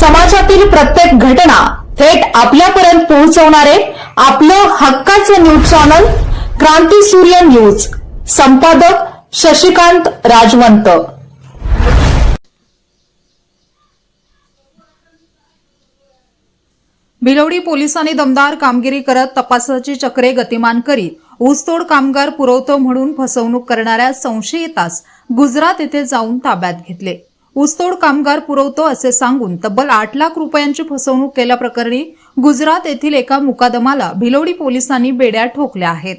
समाजातील प्रत्येक घटना थेट आपल्यापर्यंत पोहोचवणारे आपलं हक्काचं न्यूज चॅनल क्रांती सूर्य न्यूज. संपादक शशिकांत राजवंत. भिलवडी पोलिसांनी दमदार कामगिरी करत तपासाची चक्रे गतिमान करीत ऊसतोड कामगार पुरवतो म्हणून फसवणूक करणाऱ्या संशयितास गुजरात येथे जाऊन ताब्यात घेतले. ऊसतोड कामगार पुरवतो असे सांगून तब्बल आठ लाख रुपयांची फसवणूक केल्याप्रकरणी गुजरात येथील एका मुकादमाला भिलोडी पोलिसांनी बेड्या ठोकल्या आहेत.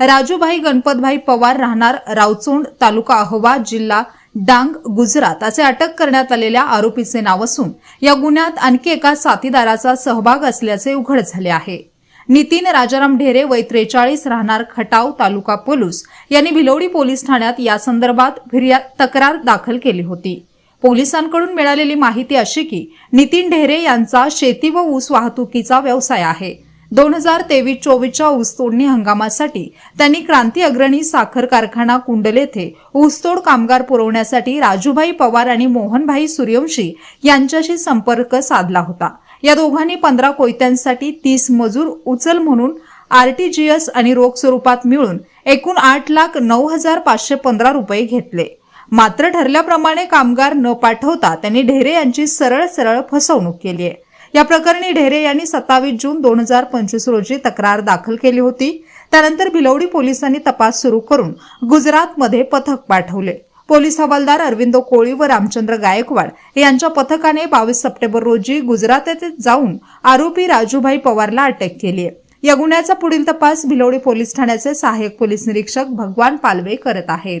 राजूभाई गणपतभाई पवार राहणार रावचोंड तालुका अहवा जिल्हा डांग गुजरात असे अटक करण्यात आलेल्या आरोपीचे नाव असून या गुन्ह्यात आणखी एका साथीदाराचा सहभाग असल्याचे उघड झाले आहे. नितीन राजाराम ढेरे वय त्रेचाळीस राहणार खटाव तालुका पोलूस यांनी भिलोडी पोलीस ठाण्यात यासंदर्भात फिर्याद तक्रार दाखल केली होती. पोलिसांकडून मिळालेली माहिती अशी की नितीन ढेरे यांचा शेती व ऊस वाहतुकीचा व्यवसाय आहे. दोन हजार तेवीस चोवीसच्या ऊसतोडणी हंगामासाठी त्यांनी क्रांती अग्रणी साखर कारखाना कुंडल येथे ऊसतोड कामगार पुरवण्यासाठी राजूभाई पवार आणि मोहनभाई सूर्यवंशी यांच्याशी संपर्क साधला होता. या दोघांनी पंधरा कोयत्यांसाठी तीस मजूर उचल म्हणून आरटीजीएस आणि रोख स्वरूपात मिळून एकूण आठ लाख नऊ हजार पाचशे पंधरा रुपये घेतले. मात्र ठरल्याप्रमाणे कामगार न पाठवता त्यांनी ढेरे यांची सरळ सरळ फसवणूक केली आहे. या प्रकरणी ढेरे यांनी सत्तावीस जून दोन हजार पंचवीस रोजी तक्रार दाखल केली होती. त्यानंतर भिलवडी पोलिसांनी तपास सुरू करून गुजरातमध्ये पथक पाठवले. पोलीस हवालदार अरविंद कोळी व रामचंद्र गायकवाड यांच्या पथकाने बावीस सप्टेंबर रोजी गुजरात येथे जाऊन आरोपी राजूभाई पवारला अटक केली आहे. या गुन्ह्याचा पुढील तपास भिलवडी पोलीस ठाण्याचे सहाय्यक पोलीस निरीक्षक भगवान पालवे करत आहेत.